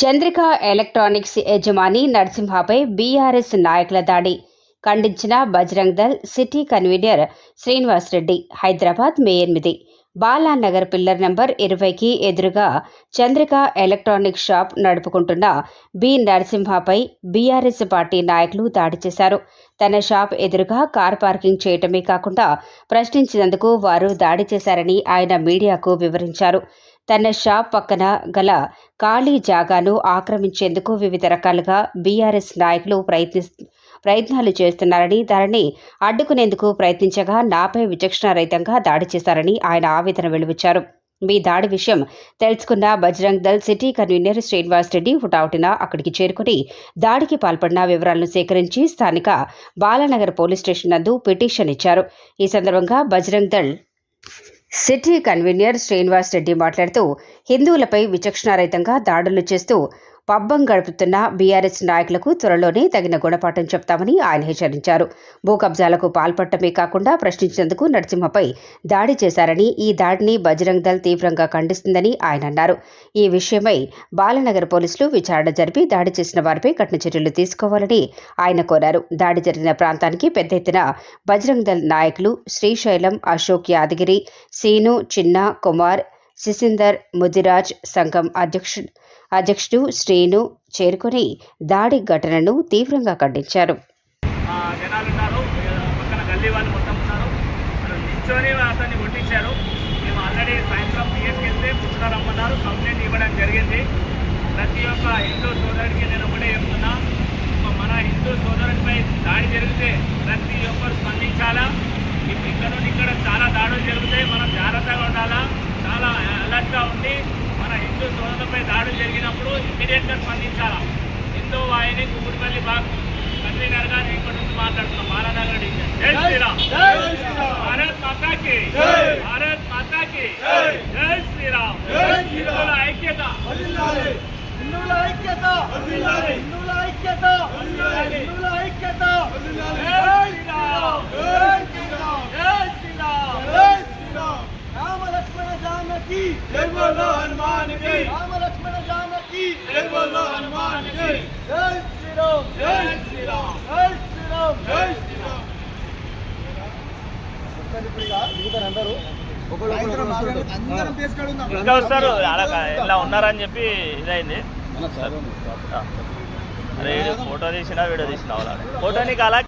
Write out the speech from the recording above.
Chandrika electronics యజమాని నరసింహపై BRS నాయకుల దాడి. ఖండించిన Bajrang Dal city convener Srinivas Reddy. Hyderabad May ఎనిమిది బాలానగర్ పిల్లర్ నంబర్ ఇరవైకి ఎదురుగా చంద్రిక ఎలక్ట్రానిక్ షాప్ నడుపుకుంటున్న బి నరసింహపై బీఆర్ఎస్ పార్టీ నాయకులు దాడి చేశారు. తన షాప్ ఎదురుగా కార్ పార్కింగ్ చేయటమే కాకుండా ప్రశ్నించినందుకు వారు దాడి చేశారని ఆయన మీడియాకు వివరించారు. తన షాప్ పక్కన గల ఖాళీ జాగాను ఆక్రమించేందుకు వివిధ రకాలుగా బీఆర్ఎస్ నాయకులు ప్రయత్ని ప్రయత్నాలు చేస్తున్నారని దానిని అడ్డుకునేందుకు ప్రయత్నించగా నాపై విచక్షణారహితంగా దాడి చేశారని ఆయన ఆవేదన వెలువచ్చారు. మీ దాడి విషయం తెలుసుకున్న బజరంగ్ దళ్ సిటీ కన్వీనర్ శ్రీనివాస్ రెడ్డి హుటాహుటిన అక్కడికి చేరుకుని దాడికి పాల్పడిన వివరాలను సేకరించి స్థానిక బాలానగర్ పోలీస్ స్టేషన్ నందు పిటిషన్ ఇచ్చారు. ఈ సందర్భంగా బజరంగ్ దళ్ సిటీ కన్వీనర్ శ్రీనివాస్ రెడ్డి మాట్లాడుతూ హిందువులపై విచక్షణారహితంగా దాడులు చేస్తూ పబ్బం గడుపుతున్న బీఆర్ఎస్ నాయకులకు త్వరలోనే తగిన గుణపాఠం చెప్తామని ఆయన హెచ్చరించారు. భూ కబ్జాలకు పాల్పడటమే కాకుండా ప్రశ్నించేందుకు నరసింహపై దాడి చేశారని ఈ దాడిని బజరంగ్ దళ్ తీవ్రంగా ఖండిస్తుందని ఆయన అన్నారు. ఈ విషయమై బాలనగర్ పోలీసులు విచారణ జరిపి దాడి చేసిన వారిపై కఠిన చర్యలు తీసుకోవాలని ఆయన కోరారు. దాడి జరిగిన ప్రాంతానికి పెద్ద ఎత్తున బజరంగ్ దళ్ నాయకులు శ్రీశైలం అశోక్ యాదగిరి సీను చిన్న కుమార్ సిసిందర్ ముదిరాజ్ సంఘం అధ్యక్షుడు అధ్యక్షుడు శ్రీను చేరుకొని దాడి ఘటనను తీవ్రంగా ఖండించారు. ఆ, జనాలు ఉన్నారు పక్కన గల్లీ వాళ్ళు మొత్తం ఉన్నారు. నిల్చొని అతన్ని కొట్టించారు. మేము ఆల్రెడీ సాయంత్రం పిఎస్కి వెళ్తే పుస్తకాలు కంప్లైంట్ ఇవ్వడం జరిగింది. ప్రతి ఒక్క హిందూ సోదరుడికి నేను ఒకటే చెప్తున్నా. మన హిందూ సోదరుడిపై దాడి జరిగితే ప్రతి ఒక్కరు స్పందించాలా? ఇక్కడ ఇక్కడ దాడులు జరిగినప్పుడు ఇమీడియట్గా స్పందించాలా? హిందూ వాహిని కుకుడుపల్లి బాగ్ కన్వీనర్గా ఇక్కడ నుంచి మాట్లాడుతున్నాం బాలానగర్ డివిజన్ జై శ్రీరామ్. భారత్ మాతా కి భారత్ మాతా కి జై శ్రీరామ్. హిందువుల ఐక్యత. హిందువుల ఐక్యత. హిందువుల ఐక్యత. హిందువుల ఐక్యత. జై శ్రీరామ్. జై శ్రీరామ్. జై శ్రీరామ్. జై శ్రీరామ్. రామ లక్ష్మణ జానకి రామ లక్ష్మణ జానకి జై బోలో హనుమాన్కి జై శ్రీరామ్ జై శ్రీరామ్ జై శ్రీరామ్ జై శ్రీరామ్. ఇంకా వస్తారు అలా ఇలా ఉన్నారని చెప్పి ఇదైంది. అరే ఫోటో తీసినా వీడియో తీసినా వాళ్ళని ఫోటో నీకు అలా